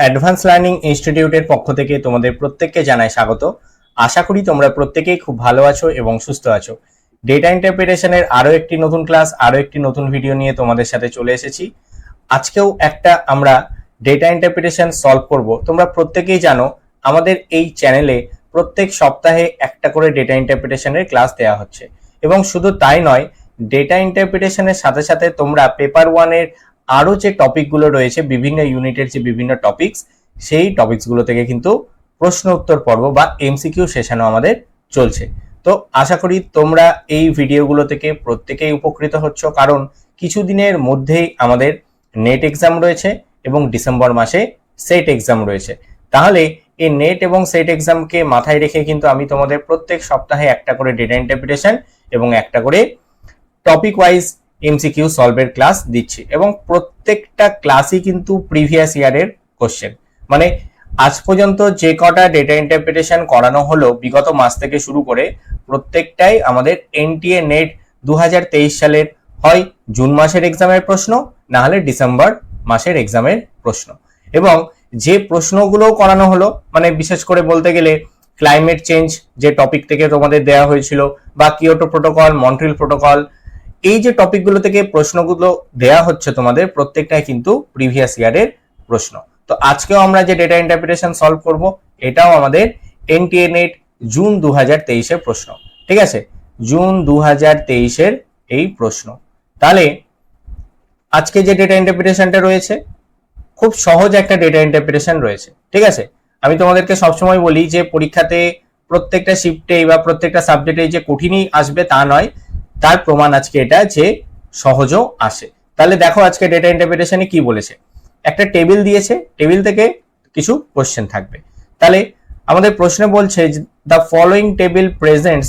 Advance learning ইনস্টিটিউটের পক্ষ থেকে তোমাদের প্রত্যেককে জানাই স্বাগত। আশা করি তোমরা প্রত্যেকেই খুব ভালো আছো এবং সুস্থ আছো। ডেটা ইন্টারপ্রিটেশনের আরও একটি নতুন ক্লাস আরও একটি নতুন ভিডিও নিয়ে তোমাদের সাথে চলে এসেছি। আজকেও একটা আমরা ডেটা ইন্টারপ্রিটেশন সলভ করব। তোমরা প্রত্যেকেই জানো, আমাদের এই চ্যানেলে প্রত্যেক সপ্তাহে একটা করে ডেটা ইন্টারপ্রিটেশনের ক্লাস দেওয়া হচ্ছে। এবং শুধু তাই নয় ডেটা ইন্টারপ্রিটেশনের সাথে সাথে তোমরা পেপার ওয়ানের আরও যে টপিকগুলো রয়েছে, বিভিন্ন ইউনিটের যে বিভিন্ন টপিকস, সেই টপিকসগুলো থেকে কিন্তু প্রশ্ন উত্তর পর্ব বা এমসিকিউ সেশনও আমাদের চলছে। তো আশা করি তোমরা এই ভিডিওগুলো থেকে প্রত্যেকেই উপকৃত হচ্ছ, কারণ কিছুদিনের মধ্যেই আমাদের নেট এক্সাম রয়েছে এবং ডিসেম্বর মাসে সেট এক্সাম রয়েছে। তাহলে এই নেট এবং সেট এক্সামকে মাথায় রেখে কিন্তু আমি তোমাদের প্রত্যেক সপ্তাহে একটা করে ডেটা ইন্টারপ্রিটেশন এবং একটা করে টপিক ওয়াইজ এমসিকিউ সলভের ক্লাস দিচ্ছি। এবং প্রত্যেকটা ক্লাসই কিন্তু প্রিভিয়াস ইয়ারের কোশ্চেন মানে আজ পর্যন্ত যে কটা ডেটা ইন্টারপ্রিটেশন করানো হলো বিগত মাস থেকে শুরু করে, প্রত্যেকটাই আমাদের এনটিএ নেট দু হাজার তেইশ সালের হয় জুন মাসের এক্সামের প্রশ্ন না হলে ডিসেম্বর মাসের এক্সামের প্রশ্ন। এবং যে প্রশ্নগুলো করানো হলো মানে বিশেষ করে বলতে গেলে ক্লাইমেট চেঞ্জ যে টপিক থেকে তোমাদের দেওয়া হয়েছিল, বা কিয়োটো প্রোটোকল মন্ট্রিল প্রোটোকল এই যে টপিকগুলো থেকে প্রশ্নগুলো দেয়া হচ্ছে তোমাদের, প্রত্যেকটাই কিন্তু প্রিভিয়াস ইয়ারের প্রশ্ন। তো আজকেও আমরা যে ডেটা ইন্টারপ্রিটেশন সলভ করব, এটাও আমাদের এনটিএ নেট জুন দু হাজার তেইশের প্রশ্ন। ঠিক আছে? জুন দু হাজার তেইশের এই প্রশ্ন। তাহলে আজকে যে ডেটা ইন্টারপ্রিটেশনটা রয়েছে, খুব সহজ একটা ডেটা ইন্টারপ্রিটেশন রয়েছে। ঠিক আছে? আমি তোমাদেরকে সবসময় বলি যে পরীক্ষাতে প্রত্যেকটা শিফটে বা প্রত্যেকটা সাবজেক্টে যে কঠিনই আসবে তা নয়। তার প্রমাণ আজকে এটা যে সহজও আসে। তাহলে দেখো আজকে ডেটা ইন্টারপ্রিটেশনে কি বলেছে। একটা টেবিল দিয়েছে টেবিল থেকে কিছু কোশ্চেন থাকবে। তাহলে আমাদের প্রশ্নে বলছে the following table presents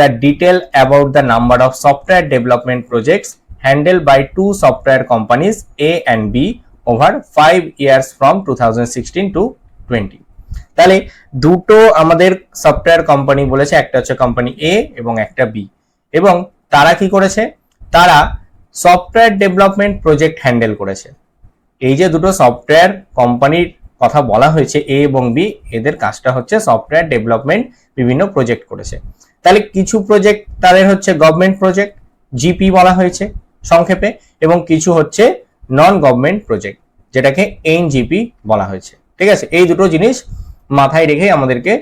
the detail about the number of software development projects handle by two software companies A and B over five years from two thousand sixteen to twenty তাহলে দুটো আমাদের software company বলেছে, একটা হচ্ছে company এ এবং একটা B এবং তারা কি করেছে? তারা সফটওয়্যার ডেভেলপমেন্ট প্রজেক্ট হ্যান্ডেল করেছে। এই যে দুটো সফটওয়্যার কোম্পানির কথা বলা হয়েছে এ এবং বি এদের কাজটা হচ্ছে সফটওয়্যার ডেভেলপমেন্ট বিভিন্ন প্রজেক্ট করেছে। তাহলে কিছু প্রজেক্ট তাদের হচ্ছে গভর্নমেন্ট প্রজেক্ট জিপি বলা হয়েছে সংক্ষেপে, এবং কিছু হচ্ছে নন গভর্নমেন্ট প্রজেক্ট যেটাকে এনজিপি বলা হয়েছে। ঠিক আছে? এই দুটো জিনিস মাথায় রেখে আমাদেরকে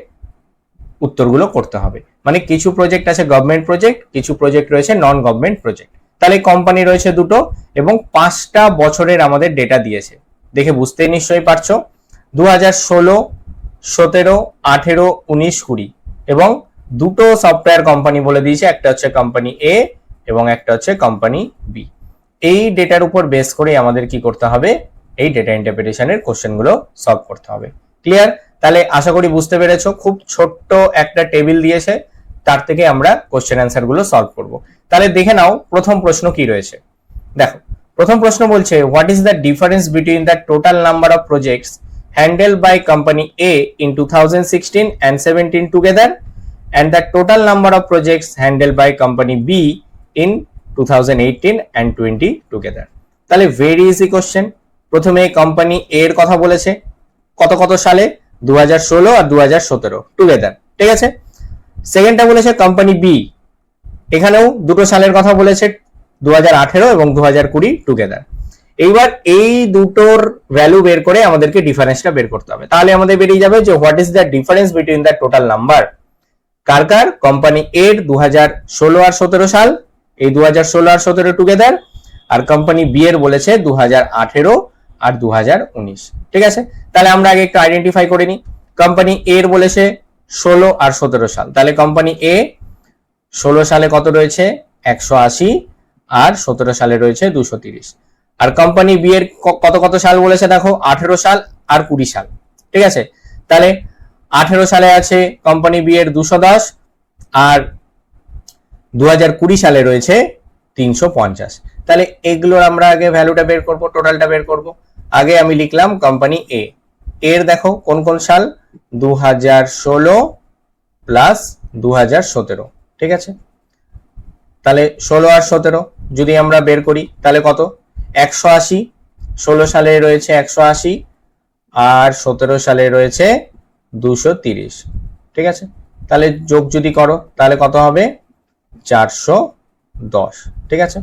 উত্তরগুলো করতে হবে। মানে কিছু প্রজেক্ট আছে গভর্নমেন্ট প্রজেক্ট কিছু প্রজেক্ট রয়েছে নন গভর্নমেন্ট প্রজেক্ট তাহলে কোম্পানি রয়েছে দুটো এবং পাঁচটা বছরের আমাদের ডেটা দিয়েছে। দেখে বুঝতে নিশ্চয়ই পারছ। দু হাজার ষোলো, সতেরো, আঠেরো, উনিশ, কুড়ি এবং দুটো সফটওয়্যার কোম্পানি বলে দিয়েছে। একটা হচ্ছে কোম্পানি এ এবং একটা হচ্ছে কোম্পানি বি এই ডেটার উপর বেস করে আমাদের কি করতে হবে? এই ডেটা ইন্টারপ্রিটেশনের কোশ্চেনগুলো সলভ করতে হবে। ক্লিয়ার তাহলে আশা করি বুঝতে পেরেছ, খুব ছোট্ট একটা টেবিল দিয়েছে, তার থেকে আমরা কোশ্চেন অ্যান্সারগুলো সলভ করব। তাহলে দেখে নাও প্রথম প্রশ্ন কি রয়েছে। দেখো, প্রথম প্রশ্ন বলছে what is the difference between the total number of projects handle by company A in two thousand sixteen and seventeen together and the total number of projects handled by company B in 2018 and 20 together? তাহলে very easy question প্রথমে company এর কথা বলেছে, কত কত সালে? দু হাজার ষোলো আর দু হাজার সতেরো টুগেদার ঠিক আছে? সেকেন্ডটা বলেছে কোম্পানি বি এখানেও দুটো সালের কথা বলেছে দু হাজার আঠেরো এবং দু টুগেদার এইবার এই দুটোর ভ্যালু বের করে আমাদেরকে ডিফারেন্সটা বের করতে হবে। তাহলে আমাদের বেরিয়ে যাবে যে what is the difference between the total number কার কার? কোম্পানি এর দু ষোলো আর সতেরো সাল, এই দু ষোলো আর সতেরো টুগেদার আর কোম্পানি বি এর বলেছে দু আঠেরো আর দু ঠিক আছে? তাহলে আমরা আগে একটু আইডেন্টিফাই করে নিই। কোম্পানি এর বলেছে ষোলো আর সতেরো সাল। তাহলে কোম্পানি এ ষোলো সালে কত রয়েছে? একশো আশি আর সতেরো সালে রয়েছে দুশো তিরিশ। আর কোম্পানি বি এর কত কত সাল বলেছে দেখো? আঠেরো সাল আর কুড়ি সাল। ঠিক আছে? তাহলে আঠেরো সালে আছে কোম্পানি বি এর দুশো দশ আর দু হাজার কুড়ি সালে রয়েছে তিনশো পঞ্চাশ। তাহলে এগুলোর আমরা আগে ভ্যালুটা বের করব টোটালটা বের করব। আগে আমি লিখলাম কোম্পানি এ এর দেখো কোন কোন সাল? দু হাজার ষোলো প্লাস দু হাজার সতেরো। ঠিক আছে? তাহলে ষোলো আর সতেরো যদি আমরা বের করি, তাহলে কত? একশো আশি। ষোলো সালে রয়েছে একশো আশি আর সতেরো সালে রয়েছে দুশো তিরিশ। ঠিক আছে? তাহলে যোগ যদি করো, তাহলে কত হবে? চারশো দশ। ঠিক আছে?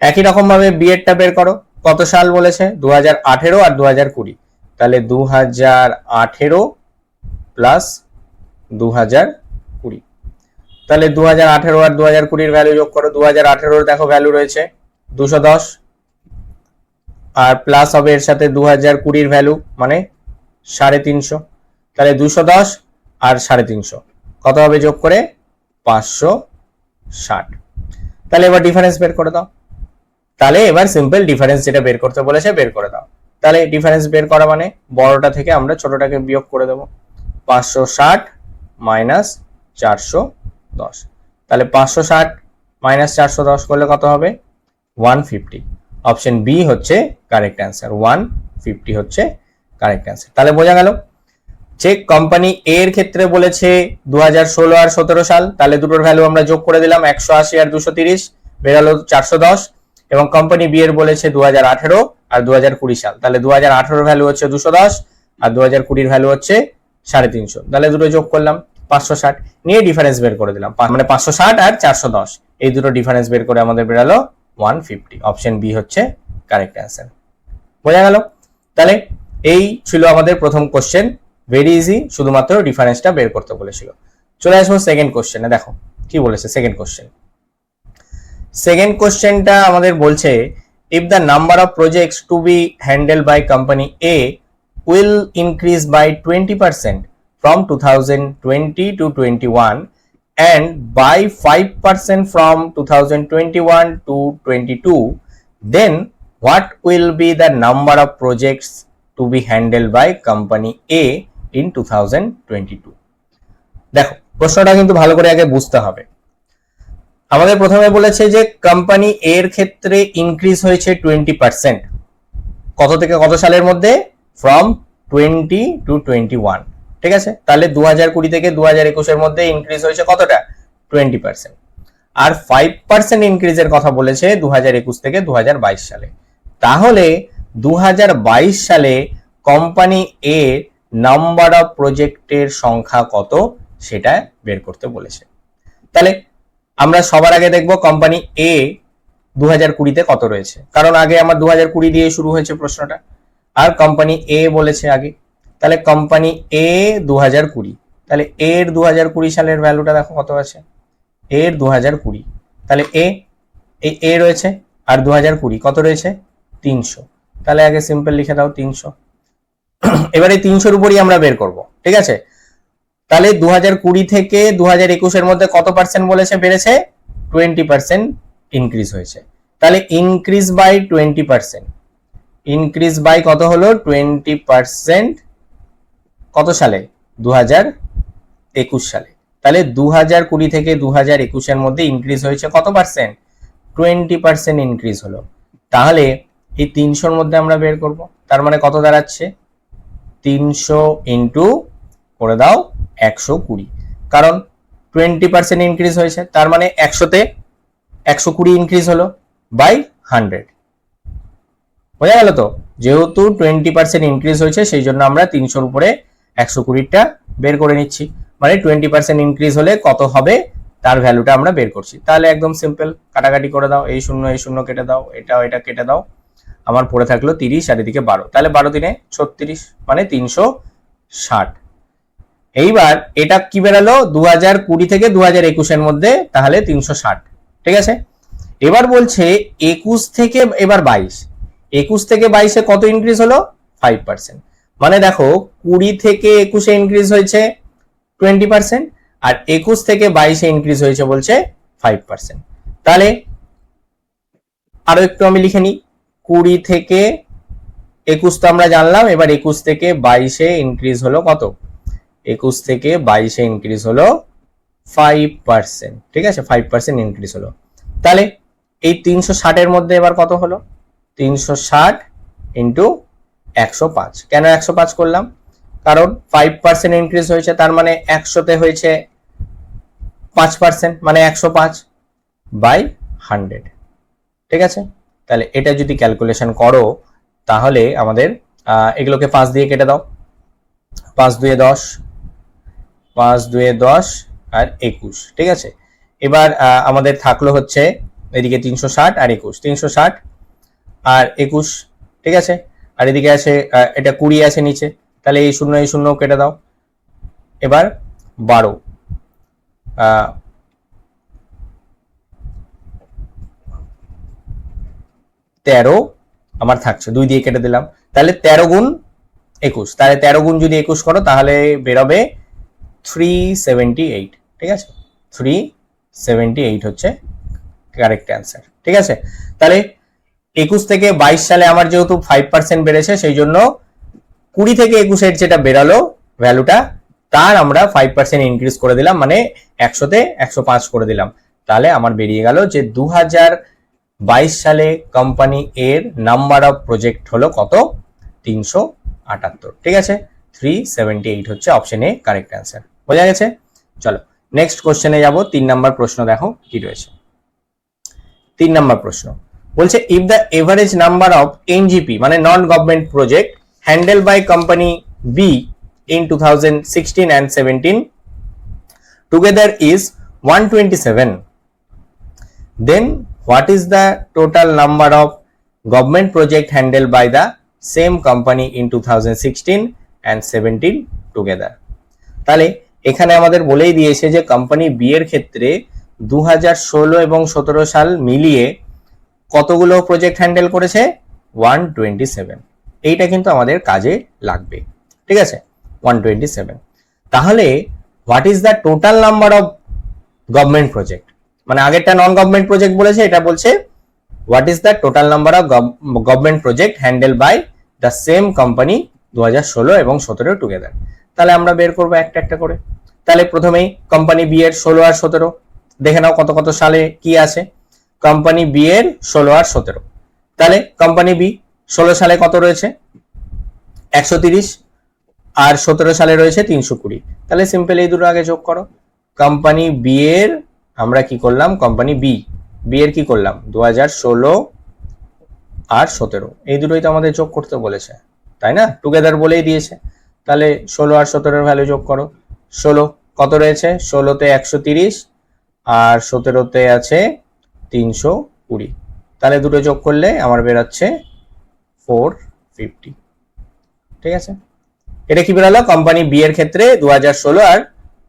একই রকম ভাবে বিএডটা বের করো। কত সাল বলেছে? দু হাজার আঠেরো আর দু হাজার কুড়ি। তাহলে দু হাজার আঠেরো প্লাস দু হাজার কুড়ি। তাহলে দু হাজার আঠেরো আর দু হাজার কুড়ির ভ্যালু যোগ করো। দু হাজার আঠেরোর দেখো ভ্যালু রয়েছে দুশো দশ। আর প্লাস হবে এর সাথে দু হাজার কুড়ির ভ্যালু মানে সাড়ে তিনশো। তাহলে দুশো দশ আর সাড়ে তিনশো। কত হবে যোগ করে? পাঁচশো ষাট। তাহলে এবার ডিফারেন্স বের করে দাও। তাহলে এবার সিম্পল ডিফারেন্স যেটা বের করতে বলেছে বের করে দাও। তাহলে ডিফারেন্স বের করা মানে বড়টা থেকে আমরা ছোটটাকে বিয়োগ করে দেবো। পাঁচশো ষাট মাইনাস চারশো দশ। তাহলে পাঁচশো ষাট মাইনাস চারশো দশ করলে কত হবে? ওয়ান ফিফটি অপশন বি হচ্ছে কারেক্ট অ্যান্সার ওয়ান ফিফটি হচ্ছে কারেক্ট অ্যান্সার তাহলে বোঝা গেল। যে কোম্পানি এর ক্ষেত্রে বলেছে দু হাজার ষোলো আর সতেরো সাল। তাহলে দুটোর ভ্যালু আমরা যোগ করে দিলাম একশো আশি আর দুশো তিরিশ বেরালো চারশো দশ। এবং কোম্পানি বি এর বলেছে দু হাজার আঠেরো আর দু হাজার কুড়ি সাল। তাহলে দু হাজার ভ্যালু হচ্ছে দুশো দশ আর দু হাজার কুড়ির ভ্যালু হচ্ছে সাড়ে তিনশো। তাহলে দুটো যোগ করলাম পাঁচশো ষাট। নিয়ে ডিফারেন্স বের করে দিলাম। মানে পাঁচশো ষাট আর চারশো দশ। এই দুটো ডিফারেন্স বের করে আমাদের বেরালো ওয়ান ফিফটি অপশন বি হচ্ছে কারেক্ট অ্যান্সার বোঝা গেল? তাহলে এই ছিল আমাদের প্রথম কোশ্চেন ভেরি ইজি শুধুমাত্র ডিফারেন্সটা বের করতে বলেছিল। চলে আসব সেকেন্ড কোশ্চেনে দেখো, কি বলেছে সেকেন্ড কোশ্চেন সেকেন্ড কোশ্চেনটা আমাদের বলছে if the number of projects to be handle by company A will increase by twenty percent from two thousand twenty to twenty one and by 5% from 2021 to 22 then what will be the number of projects to be handled by company A in 2022 দেখো, প্রশ্নটা কিন্তু ভালো করে আগে বুঝতে হবে। আমাদের প্রথমে বলেছে যে কোম্পানি এর ক্ষেত্রে ইনক্রিজ হয়েছে টোয়েন্টি পার্সেন্ট কত থেকে কত সালের মধ্যে? From twenty two twenty one ঠিক আছে? তাহলে দু হাজার কুড়ি থেকে দু হাজার একুশের মধ্যে ইনক্রিজ হয়েছে কতটা? টোয়েন্টি পার্সেন্ট আর ফাইভ পার্সেন্ট ইনক্রিজের কথা বলেছে দু হাজার একুশ থেকে দু হাজার বাইশ সালে। তাহলে দু হাজার বাইশ সালে কোম্পানি এ নাম্বার অফ প্রজেক্টের সংখ্যা কত? সেটা বের করতে বলেছে। তাহলে আমরা সবার আগে দেখব কোম্পানি এ দু হাজার কুড়িতে কত রয়েছে। কারণ আগে আমার দু হাজার কুড়ি দিয়ে শুরু হয়েছে প্রশ্নটা। আর কোম্পানি এ বলেছে আগে। তাহলে কোম্পানি এ দু হাজার কুড়ি। তাহলে এর দু হাজার কুড়ি সালের ভ্যালুটা দেখো কত আছে। এর দু হাজার কুড়ি। তাহলে এ এই এ রয়েছে আর দু হাজার কুড়ি। কত রয়েছে? তিনশো। তাহলে আগে সিম্পল লিখে দাও, তিনশো। এবার তিনশোর উপরই আমরা বের করব। ঠিক আছে? তাহলে দু হাজার কুড়ি থেকে দু হাজার একুশের মধ্যে কত পার্সেন্ট বলেছে বেড়েছে? টোয়েন্টি পার্সেন্ট ইনক্রিজ হয়েছে। তাহলে increase by twenty percent increase by কত হলো? টোয়েন্টি পার্সেন্ট কত সালে? দু হাজার একুশ সালে। তাহলে দু হাজার কুড়ি থেকে দু হাজার একুশের মধ্যে ইনক্রিজ হয়েছে কত পার্সেন্ট টোয়েন্টি পার্সেন্ট ইনক্রিজ হলো। তাহলে এই তিনশোর মধ্যে আমরা বের করব। তার মানে কত দাঁড়াচ্ছে? তিনশো ইন্টু করে দাও একশো কুড়ি। কারণ টোয়েন্টি পার্সেন্ট ইনক্রিজ হয়েছে, তার মানে একশোতে একশো কুড়ি ইনক্রিজ হলো বাই হান্ড্রেড বোঝা গেল তো? যেহেতু টোয়েন্টি পার্সেন্ট ইনক্রিজ হয়েছে, সেই জন্য আমরা তিনশোর উপরে একশো কুড়িটা বের করে নিচ্ছি। মানে টোয়েন্টি পার্সেন্ট ইনক্রিজ হলে কত হবে তার ভ্যালুটা আমরা বের করছি। তাহলে একদম সিম্পল কাটাকাটি করে দাও, এই শূন্য এই শূন্য কেটে দাও, এটা এটা কেটে দাও। আমার পড়ে থাকল তিরিশ আর এদিকে বারো। তাহলে বারো দিনে ছত্রিশ মানে তিনশো ষাট। এইবার এটা কি বেরালো? দু হাজার কুড়ি থেকে দু হাজার একুশের মধ্যে, তাহলে তিনশো ষাট। ঠিক আছে? এবার বলছে একুশ থেকে এবার বাইশ। একুশ থেকে বাইশে কত ইনক্রিজ হলো? ফাইভ পার্সেন্ট মানে দেখো, কুড়ি থেকে একুশে ইনক্রিজ হয়েছে টোয়েন্টি পার্সেন্ট আর একুশ থেকে বাইশে ইনক্রিজ হয়েছে বলছে ফাইভ পার্সেন্ট তাহলে আরও একটু আমি লিখে নিই। কুড়ি থেকে একুশ তো আমরা জানলাম, এবার একুশ থেকে বাইশে ইনক্রিজ হলো কত? একুশ থেকে বাইশে ইনক্রিজ হলো ফাইভ পার্সেন্ট ঠিক আছে? ফাইভ পার্সেন্ট ইনক্রিজ হলো। তাহলে এই তিনশো ষাটের মধ্যে এবার কত হলো? তিনশো ষাট ইন্টু একশো পাঁচ। কেন একশো পাঁচ করলাম? কারণ ফাইভ পার্সেন্ট ইনক্রিজ হয়েছে, তার মানে একশোতে হয়েছে পাঁচ পার্সেন্ট মানে একশো পাঁচ বাই হান্ড্রেড ঠিক আছে? তাহলে এটা যদি ক্যালকুলেশন করো, তাহলে আমাদের এগুলোকে পাঁচ দিয়ে কেটে দাও। পাঁচ দুয়ে দশ পাঁচ, দুয়ে দশ আর একুশ, ঠিক আছে? এবার আমাদের থাকল হচ্ছে এদিকে তিনশো ষাট আর একুশ, তিনশো ষাট আর একুশ, ঠিক আছে? আর এদিকে আছে এটা কুড়ি আছে নিচে, তাহলে এই শূন্য এই শূন্য কেটে দাও। এবার বারো তেরো আমার থাকছে, দুই দিয়ে কেটে দিলাম। তাহলে তেরো গুণ একুশ, তাহলে তেরো গুণ যদি একুশ করো, তাহলে বেরোবে থ্রি সেভেন্টি এইট ঠিক আছে? থ্রি সেভেন্টি এইট হচ্ছে কারেক্ট অ্যান্সার ঠিক আছে? তাহলে একুশ থেকে বাইশ সালে আমার যেহেতু ফাইভ পার্সেন্ট বেড়েছে, সেই জন্য কুড়ি থেকে একুশের যেটা বেরালো ভ্যালুটা তার আমরা ফাইভ পার্সেন্ট ইনক্রিজ করে দিলাম মানে একশোতে একশো পাঁচ করে দিলাম। তাহলে আমার বেরিয়ে গেল যে দু হাজার বাইশ সালে কোম্পানি এর নাম্বার অফ প্রজেক্ট হলো কত? তিনশো আটাত্তর, ঠিক আছে? থ্রি সেভেন্টি এইট হচ্ছে অপশন এ কারেক্ট অ্যান্সার বোঝা গেছে? চলো নেক্সট কোশ্চেনে যাব, তিন নাম্বার প্রশ্ন দেখো কি রয়েছে। তিন নাম্বার প্রশ্ন, বলছে if the average number of NGP মানে non government project handle by company B in two thousand sixteen and seventeen together is one twenty seven then what is the total number of government project handled by the same company in 2016 and 17 together. তাহলে এখানে আমাদের বলেই দিয়েছে যে company B এর ক্ষেত্রে দু হাজার ষোলো এবং সতেরো সাল মিলিয়ে কতগুলো প্রজেক্ট হ্যান্ডেল করেছে? ওয়ান টোয়েন্টি সেভেন এইটা কিন্তু আমাদের কাজে লাগবে। ঠিক আছে? ওয়ান টোয়েন্টি সেভেন তাহলে what is the total number of government project মানে আগেরটা নন গভর্নমেন্ট প্রজেক্ট বলেছে, এটা বলছে what is the total number of government project handle by the same company দু হাজার ষোলো এবং সতেরো টুগেদার তাহলে আমরা বের করব একটা একটা করে। তাহলে প্রথমেই কোম্পানি বি এর ষোলো আর সতেরো। দেখে নাও কত কত সালে কি আছে। কোম্পানি বি এর ষোলো আর সতেরো। তাহলে কোম্পানি বি ষোলো সালে কত রয়েছে? একশো তিরিশ। আর সতেরো সালে রয়েছে তিনশো কুড়ি। তাহলে সিম্পল এই দুটো আগে যোগ করো। কোম্পানি বি এর আমরা কি করলাম? কোম্পানি বি বি এর কি করলাম? দু হাজার ষোলো আর সতেরো। এই দুটোই তো আমাদের যোগ করতে বলেছে। তাই না? টুগেদার বলেই দিয়েছে। তাহলে ষোলো আর সতেরোর ভ্যালু যোগ করো। ষোলো কত রয়েছে? ষোলোতে একশো তিরিশ আর সতেরোতে আছে তিনশো কুড়ি। তাহলে দুটো যোগ করলে আমার বেরোচ্ছে ফোর ফিফটি ঠিক আছে? এটা কি বেরোলো? কোম্পানি বি এর ক্ষেত্রে দু হাজার ষোলো আর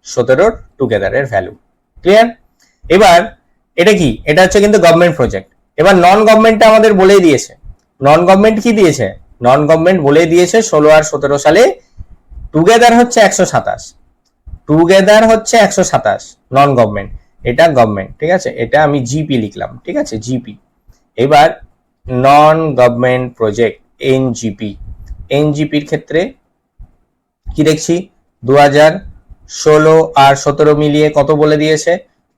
সতেরোর টুগেদারের ভ্যালু ক্লিয়ার এবার এটা কি? এটা হচ্ছে কিন্তু গভর্নমেন্ট প্রজেক্ট এবার নন গভর্নমেন্টটা আমাদের বলেই দিয়েছে। নন গভর্নমেন্ট কি দিয়েছে? নন গভর্নমেন্ট বলেই দিয়েছে ষোলো আর সতেরো সালে। টুগেদার হচ্ছে একশো সাতাশ। টুগেদার হচ্ছে একশো সাতাশ। নন গভর্নমেন্ট এটা গভর্নমেন্ট ঠিক আছে? এটা আমি জিপি লিখলাম, ঠিক আছে? জিপি এবার নন গভর্নমেন্ট প্রজেক্ট এনজিপি এনজিপির ক্ষেত্রে কি দেখছি? দু হাজার ষোলো আর সতেরো মিলিয়ে কত বলে দিয়েছে?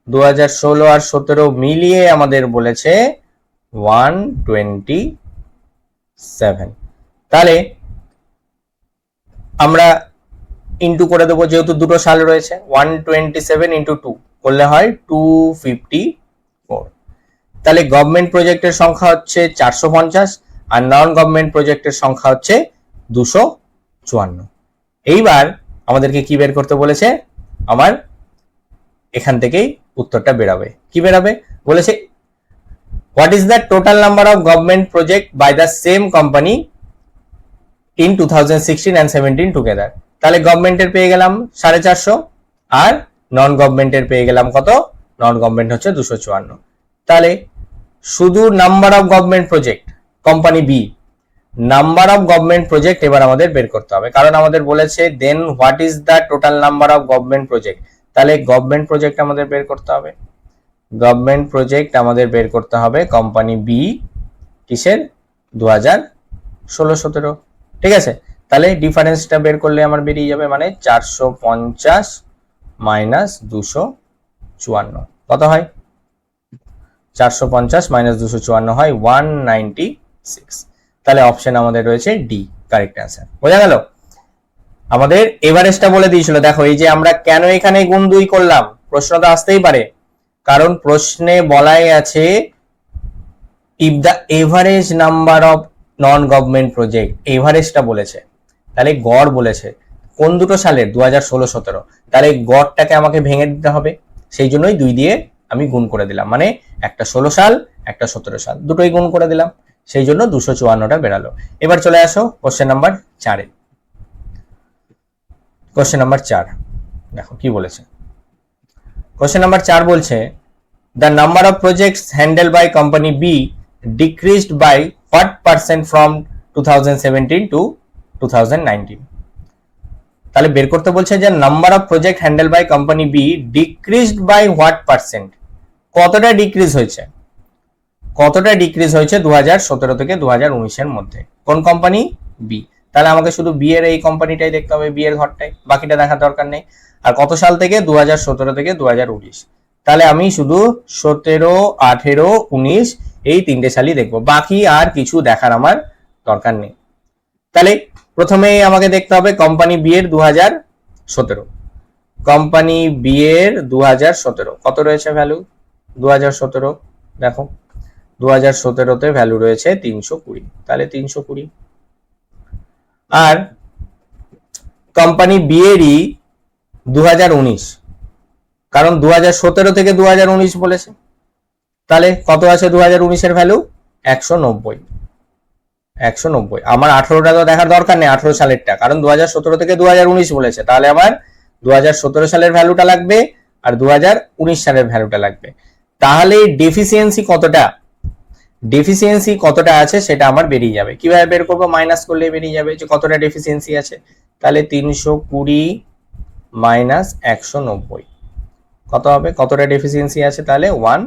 দু হাজার ষোলো আর সতেরো মিলিয়ে আমাদের বলেছে ওয়ান টোয়েন্টি সেভেন তাহলে আমরা ইন্টু করে দেবো যেহেতু দুটো সাল রয়েছে one twenty seven into two করলে হয় টু ফিফটি ফোর তাহলে গভর্নমেন্ট প্রজেক্টের সংখ্যা হচ্ছে চারশো পঞ্চাশ আর নন গভর্নমেন্ট প্রজেক্টের সংখ্যা হচ্ছে দুশো চুয়ান্ন। এইবার আমাদেরকে কি বের করতে বলেছে? আমার এখান থেকেই উত্তরটা বেরাবে। কি বেরাবে? বলেছে what is the total number of government project by the same company in two thousand sixteen and seventeen together তাহলে গভর্নমেন্টের পেয়ে গেলাম সাড়ে চারশো আর নন গভর্নমেন্টের পেয়ে গেলাম কত? নন গভর্নমেন্ট হচ্ছে দুশো চুয়ান্ন। তাহলে শুধু number of government project company B number of government project এবার আমাদের বের করতে হবে। কারণ আমাদের বলেছে then what is the total number of government project তাহলে গভর্নমেন্ট প্রজেক্ট আমাদের বের করতে হবে। গভর্নমেন্ট প্রজেক্ট আমাদের বের করতে হবে কোম্পানি বি কিসের? দু হাজার ষোলো সতেরো। ঠিক আছে? তাহলে ডিফারেন্সটা বের করলে আমার বেরিয়ে যাবে মানে চারশো পঞ্চাশ মাইনাস দুশো চুয়ান্ন। কত হয়? চারশো পঞ্চাশ মাইনাস দুশো চুয়ান্ন হয় ওয়ান নাইনটি সিক্স তাহলে অপশন আমাদের রয়েছে ডি কারেক্ট অ্যান্সার বোঝা গেল? আমাদের এভারেজটা বলে দিয়েছিল। দেখো, এই যে আমরা কেন এখানে গুণ দুই করলাম? প্রশ্ন তো আসতেই পারে। কারণ প্রশ্নে বলাই আছে if the average number of non government project এভারেস্টটা বলেছে। তাহলে গড় বলেছে, কোন দুটো সালের? দু হাজার ষোলো সতেরো। তাহলে গড়টাকে আমাকে ভেঙে দিতে হবে, সেই জন্যই দুই দিয়ে আমি গুণ করে দিলাম। মানে একটা ষোলো সাল, একটা সতেরো সাল, দুটোই গুণ করে দিলাম, সেই জন্য দুশো চুয়ান্নটা বেরালো এবার চলে আসো কোশ্চেন নাম্বার চারে কোশ্চেন নাম্বার চার, দেখো কি বলেছে। কোশ্চেন নাম্বার চার বলছে the number of projects handle by company B decreased by thousand seventeen to two thousand nineteen তাহলে বের করতে বলছে যে number of project handle by company B decreased by what percent কতটা ডিক্রিজ হয়েছে? কতটা ডিক্রিজ হয়েছে দু থেকে দু হাজার মধ্যে? কোন কোম্পানি বি তাহলে আমাকে শুধু বি এর এই কোম্পানিটাই দেখতে হবে বি এর ঘরটাই। বাকিটা দেখার দরকার নেই। আর কত সাল থেকে? দু হাজার সতেরো থেকে দু তাহলে আমি শুধু সতেরো, আঠেরো, উনিশ এই তিনটে সালই দেখব। বাকি আর কিছু দেখার আমার দরকার নেই। তাহলে প্রথমেই আমাকে দেখতে হবে কোম্পানি বি এর দু হাজার সতেরো। কোম্পানি বি এর দু হাজার সতেরো। কত রয়েছে ভ্যালু দু হাজার সতেরো। দেখো দু হাজার সতেরোতে ভ্যালু রয়েছে তিনশো কুড়ি। তাহলে তিনশো কুড়ি। আর কোম্পানি বি এরই দু হাজার উনিশ। কারণ দু হাজার সতেরো থেকে দু হাজার উনিশ বলেছে। তাহলে কত আছে দু হাজার উনিশের ভ্যালু একশো নব্বই। একশো নব্বই। আমার আঠারোটা তো দেখার দরকার নেই, আঠারো সালেরটা। কারণ দু হাজার সতেরো থেকে দু হাজার উনিশ বলেছে, তাহলে আমার দু হাজার সতেরো সালের ভ্যালুটা লাগবে আর দু হাজার উনিশ সালের ভ্যালুটা লাগবে। তাহলে ডেফিসিয়েন্সি কতটা? ডেফিসিয়েন্সি কতটা আছে সেটা আমার বেরিয়ে যাবে। কীভাবে বের করব? মাইনাস করলে বেরিয়ে যাবে যে কতটা ডেফিসিয়েন্সি আছে। তাহলে তিনশো কুড়ি মাইনাস একশো নব্বই। কত হবে? কতটা ডেফিসিয়েন্সি আছে তাহলে? ওয়ান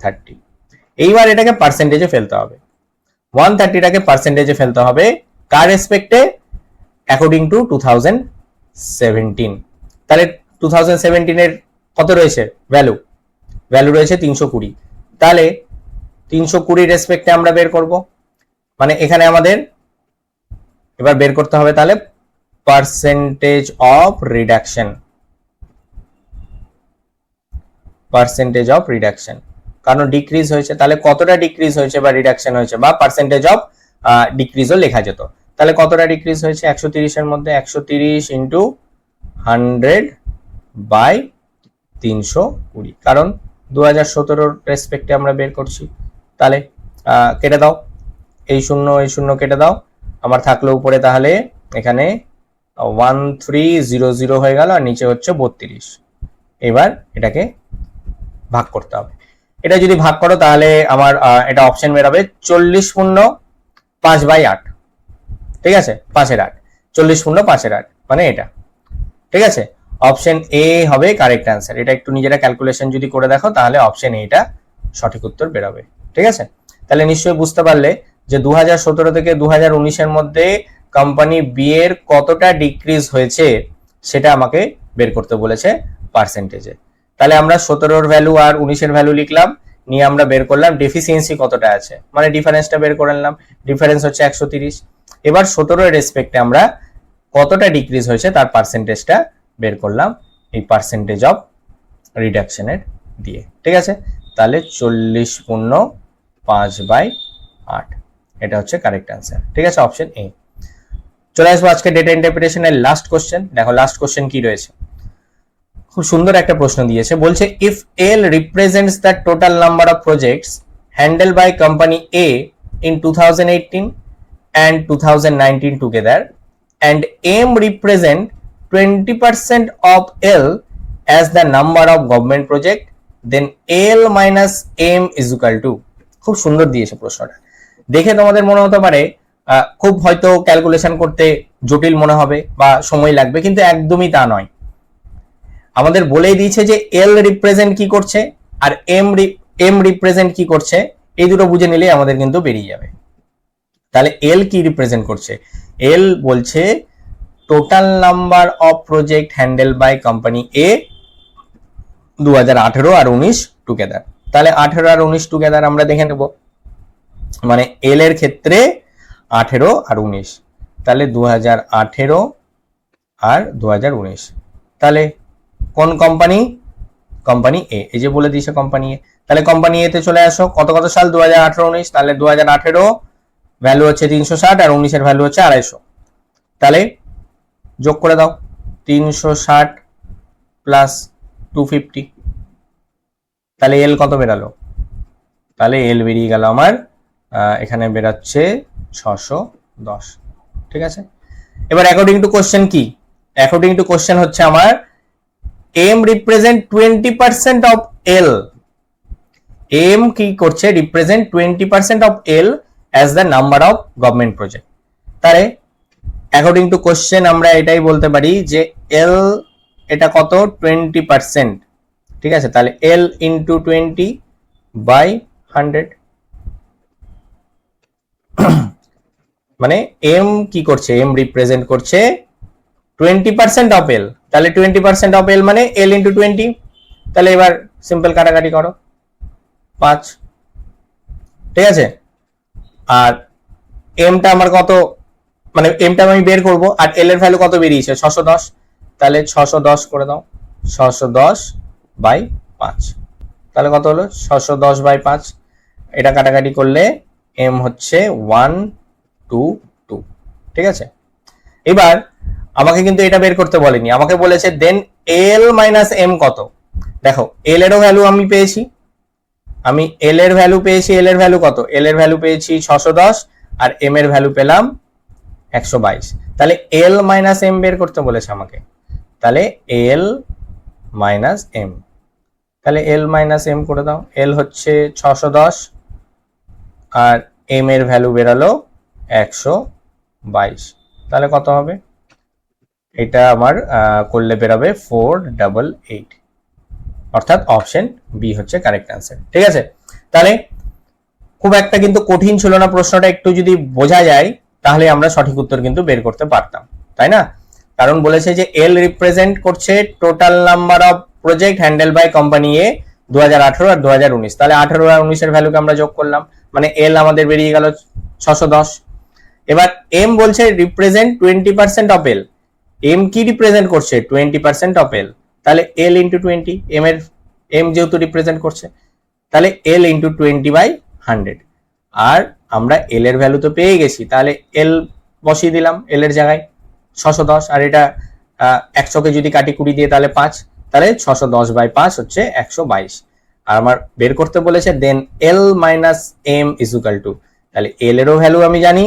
থার্টি এইবার এটাকে পার্সেন্টেজে ফেলতে হবে। ওয়ান থার্টিটাকে পার্সেন্টেজে ফেলতে হবে কার রেসপেক্টে according to two thousand seventeen তাহলে টু থাউজেন্ড সেভেন্টিনের কত রয়েছে? ভ্যালু ভ্যালু রয়েছে তিনশো কুড়ি। তাহলে তিনশো কুড়ি রেসপেক্টে আমরা বের করব। মানে এখানে আমাদের এবার বের করতে হবে তাহলে percentage of reduction percentage of reduction কারণ ডিক্রিজ হয়েছে, তাহলে কতটা ডিক্রিজ হয়েছে বা রিডাকশন হয়েছে বা পার্সেন্টেজ অফ ডিক্রিজও লেখা যেত। তাহলে কতটা ডিক্রিজ হয়েছে? একশো তিরিশের মধ্যে একশো তিরিশ ইন্টু হান্ড্রেড বাই তিনশো কুড়ি। কারণ দু হাজার সতেরোর রেসপেক্টে আমরা বের করছি। তাহলে কেটে দাও। এই শূন্য এই শূন্য কেটে দাও। আমার থাকল উপরে তাহলে এখানে ওয়ান থ্রি জিরো জিরো হয়ে গেল আর নিচে হচ্ছে বত্রিশ। এবার এটাকে ভাগ করতে হবে। এটা যদি ভাগ করো তাহলে আমার এটা অপশন বেরাবে চল্লিশ শূন্য পাঁচ বাই আট। ঠিক আছে? পাঁচের আট। চল্লিশ শূন্য পাঁচের আট মানে এটা। ঠিক আছে? অপশন এ হবে কারেক্ট অ্যান্সার এটা একটু নিজেরা ক্যালকুলেশন যদি করে দেখো তাহলে অপশন এটা সঠিক উত্তর বেরোবে। ঠিক আছে? তাহলে নিশ্চয়ই বুঝতে পারলে যে দু হাজার সতেরো থেকে দু হাজার উনিশের মধ্যে কোম্পানি বি এর কতটা ডিক্রিজ হয়েছে সেটা আমাকে বের করতে বলেছে পার্সেন্টেজে তাহলে আমরা সতেরোর ভ্যালু আর উনিশের ভ্যালু লিখলাম, নিয়ে আমরা বের করলাম ডেফিসিয়েন্সি কতটা আছে? মানে ডিফারেন্সটা বের করে নিলাম ডিফারেন্স হচ্ছে একশো তিরিশ। এবার সতেরোর রেসপেক্টে আমরা কতটা ডিক্রিজ হয়েছে তার পার্সেন্টেজটা বের করলাম, এই পার্সেন্টেজ অফ রিডাকশনের দিয়ে। ঠিক আছে? তাহলে চল্লিশ পূর্ণ পাঁচ বাই আট। এটা হচ্ছে কারেক্ট অ্যান্সার ঠিক আছে? অপশন এ চলে আসব আজকে ডেটা ইন্টারপ্রিটেশনের লাস্ট কোশ্চেন দেখো লাস্ট কোশ্চেন কি রয়েছে? খুব সুন্দর একটা প্রশ্ন দিয়েছে। বলছে if L represents the total number of projects handle by company A in two thousand eighteen and two thousand nineteen together and M represent twenty percent of L as the number of government project then L minus M is equal to খুব সুন্দর দিয়েছে প্রশ্নটা। দেখে তোমাদের মনে হতে পারে খুব হয়তো ক্যালকুলেশন করতে জটিল মনে হবে বা সময় লাগবে, কিন্তু একদমই তা নয়। আমাদের বলেই দিয়েছে যে এল রিপ্রেজেন্ট কি করছে আর এম এম রিপ্রেজেন্ট কি করছে, এই দুটো বুঝে নিলে আমাদের কিন্তু বেরিয়ে যাবে। তাহলে এল কি রিপ্রেজেন্ট করছে? এল বলছে total number of project handle by company A দু হাজার আঠেরো আর উনিশ টুগেদার তাহলে আঠেরো আর উনিশ টুগেদার আমরা দেখে নেব। মানে এল এর ক্ষেত্রে আঠেরো আর উনিশ। তাহলে দু হাজার আঠেরো আর দু হাজার উনিশ। তাহলে কোন কোম্পানি কোম্পানি এ এই যে বলে দিয়েছে কোম্পানি এ তাহলে কোম্পানি এতে চলে আসো। কত কত সাল? দু হাজার আঠেরো, উনিশ। তাহলে দু হাজার আঠেরো ভ্যালু হচ্ছে তিনশো ষাট আর উনিশের ভ্যালু হচ্ছে আড়াইশো। তাহলে যোগ করে দাও। তিনশো ষাট প্লাস টু ফিফটি তাহলে এল কত বেরালো? তাহলে এল বেরিয়ে গেল আমার এখানে বেরাচ্ছে ছশো দশ। ঠিক আছে? এবার অ্যাকর্ডিং টু কোশ্চেন কি? অ্যাকর্ডিং টু কোশ্চেন হচ্ছে আমার represent twenty percent of L M কি করছে? Twenty percent of L as the number of government project তাহলে অ্যাকর্ডিং টু কোশ্চেন আমরা এটাই বলতে পারি যে এল এটা কত? টোয়েন্টি পার্সেন্ট ঠিক আছে? তাহলে L into twenty by hundred মানে এম কি করছে? এম রিপ্রেজেন্ট করছে টোয়েন্টি পার্সেন্ট অফ এল তাহলে টোয়েন্টি পার্সেন্ট অফ এল মানে এল ইন্টু টোয়েন্টি তাহলে এবার সিম্পল কাটাকাটি করো। পাঁচ। ঠিক আছে? আর এমটা আমার কত মানে এমটা আমি বের করব, আর এল এর ভ্যালু কত বেরিয়েছে? ছশো দশ। তাহলে ছশো দশ করে দাও। ছশো দশ বাই পাঁচ। তাহলে কত হলো? ছশো দশ বাই পাঁচ। এটা কাটাকাটি করলে এম হচ্ছে ওয়ান টু টু ঠিক আছে? এবার আমাকে কিন্তু এটা বের করতে বলেনি। আমাকে বলেছে, দেন এল মাইনাস এম কত? দেখো এল এরও ভ্যালু আমি পেয়েছি। আমি এল এর ভ্যালু পেয়েছি এল এর ভ্যালু কত? এল এর ভ্যালু পেয়েছি ছশো দশ আর এম এর ভ্যালু পেলাম একশো বাইশ। তাহলে এল মাইনাস এম বের করতে বলেছে আমাকে। তাহলে এল মাইনাস এম তাহলে এল মাইনাস এম করে দাও। এল হচ্ছে ছশো দশ আর এম এর ভ্যালু বেরালো একশো বাইশ। তাহলে কত হবে? এটা আমার করলে বেরাবে ফোর ডাবল এইট অর্থাৎ অপশন বি হচ্ছে কারেক্ট অ্যান্সার ঠিক আছে? তাহলে খুব একটা কিন্তু কঠিন ছিল না প্রশ্নটা, একটু যদি বোঝা যায়, তাহলে আমরা সঠিক উত্তর কিন্তু বের করতে পারতাম। তাই না? কারণ বলেছে যে এল রিপ্রেজেন্ট করছে total number of project handle by company A দু হাজার আঠারো আর দু হাজার উনিশ। তাহলে আঠারো আর উনিশের ভ্যালুকে আমরা যোগ করলাম। মানে এল আমাদের বেরিয়ে গেল ছশো দশ। এবার এম বলছে represent twenty percent of L M কি রিপ্রেজেন্ট করছে? টোয়েন্টি পার্সেন্ট অফ এল তাহলে এল ইন্টু টোয়েন্টি এম এর এম যেহেতু রিপ্রেজেন্ট করছে, তাহলে L into twenty by hundred আর আমরা এল এর ভ্যালু তো পেয়ে গেছি, তাহলে এল বসিয়ে দিলাম এল এর জায়গায় ছশো দশ, আর এটা একশোকে যদি কাটি কুড়ি দিয়ে তাহলে পাঁচ, তাহলে ছশো দশ বাই পাঁচ হচ্ছে একশো বাইশ। আর আমার বের করতে বলেছে দেন L minus M equal to তাহলে এল এরও ভ্যালু আমি জানি,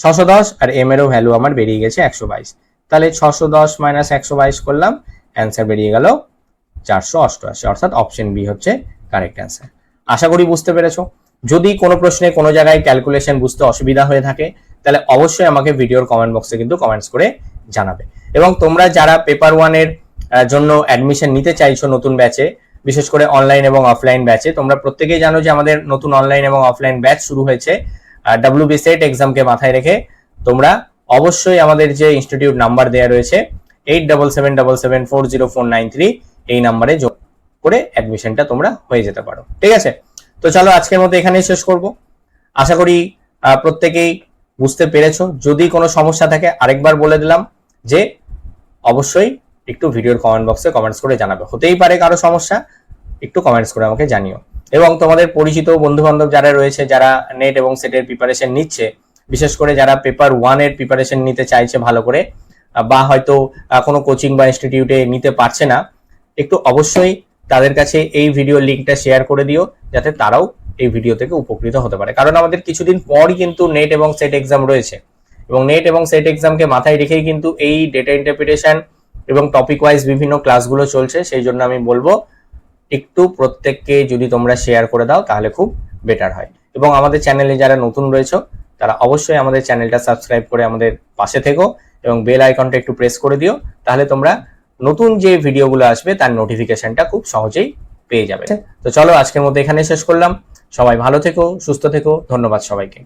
ছশো দশ, আর এম এরও ভ্যালু আমার বেরিয়ে গেছে একশো বাইশ। তাহলে ছশো দশ মাইনাস একশো বাইশ করলাম। অ্যান্সার বেরিয়ে গেল চারশো অষ্টআশি। অর্থাৎ অপশন বি হচ্ছে কারেক্ট অ্যান্সার আশা করি বুঝতে পেরেছ। যদি কোনো প্রশ্নে কোনো জায়গায় ক্যালকুলেশন বুঝতে অসুবিধা হয়ে থাকে, তাহলে অবশ্যই আমাকে ভিডিওর কমেন্ট বক্সে কিন্তু কমেন্টস করে জানাবে। এবং তোমরা যারা পেপার ওয়ানের জন্য অ্যাডমিশন নিতে চাইছো নতুন ব্যাচে বিশেষ করে অনলাইন এবং অফলাইন ব্যাচে তোমরা প্রত্যেকেই জানো যে আমাদের নতুন অনলাইন এবং অফলাইন ব্যাচ শুরু হয়েছে। ডাব্লিউবি সেট এক্সামকে মাথায় রেখে তোমরা অবশ্যই আমাদের যে ইনস্টিটিউট নাম্বার দেওয়া রয়েছে eight double seven double seven four zero four nine three এই নাম্বারে যোগ করে অ্যাডমিশনটা তোমরা হয়ে যেতে পারো। ঠিক আছে? তো চলো আজকের মতো এখানেই শেষ করব। আশা করি প্রত্যেকেই বুঝতে পেরেছ। যদি কোনো সমস্যা থাকে, আরেকবার বলে দিলাম যে অবশ্যই একটু ভিডিওর কমেন্ট বক্সে কমেন্টস করে জানাবে। হতেই পারে কারও সমস্যা, একটু কমেন্টস করে আমাকে জানিও। এবং তোমাদের পরিচিত বন্ধু বান্ধব যারা রয়েছে, যারা নেট এবং সেটের প্রিপারেশন নিচ্ছে বিশেষ করে যারা পেপার ওয়ানের প্রিপারেশন নিতে চাইছে ভালো করে বা হয়তো কোনো কোচিং বা ইনস্টিটিউটে নিতে পারছে না, একটু অবশ্যই তাদের কাছে এই ভিডিও লিঙ্কটা শেয়ার করে দিও, যাতে তারাও এই ভিডিও থেকে উপকৃত হতে পারে। কারণ আমাদের কিছুদিন পরই কিন্তু নেট এবং সেট এক্সাম রয়েছে। এবং নেট এবং সেট এক্সামকে মাথায় রেখেই কিন্তু এই ডেটা ইন্টারপ্রিটেশন এবং টপিক ওয়াইজ বিভিন্ন ক্লাসগুলো চলছে, সেই জন্য আমি বলব, একটু প্রত্যেককে যদি তোমরা শেয়ার করে দাও, তাহলে খুব বেটার হয়। এবং আমাদের চ্যানেলে যারা নতুন রয়েছে তারা অবশ্যই আমাদের চ্যানেলটা সাবস্ক্রাইব করে আমাদের পাশে থেকো এবং বেল আইকনটা একটু প্রেস করে দিও, তাহলে তোমরা নতুন যে ভিডিওগুলো আসবে তার নোটিফিকেশনটা খুব সহজেই পেয়ে যাবে। তো চলো আজকের মতো এখানে শেষ করলাম। সবাই ভালো থেকো, সুস্থ থেকো, ধন্যবাদ সবাইকে।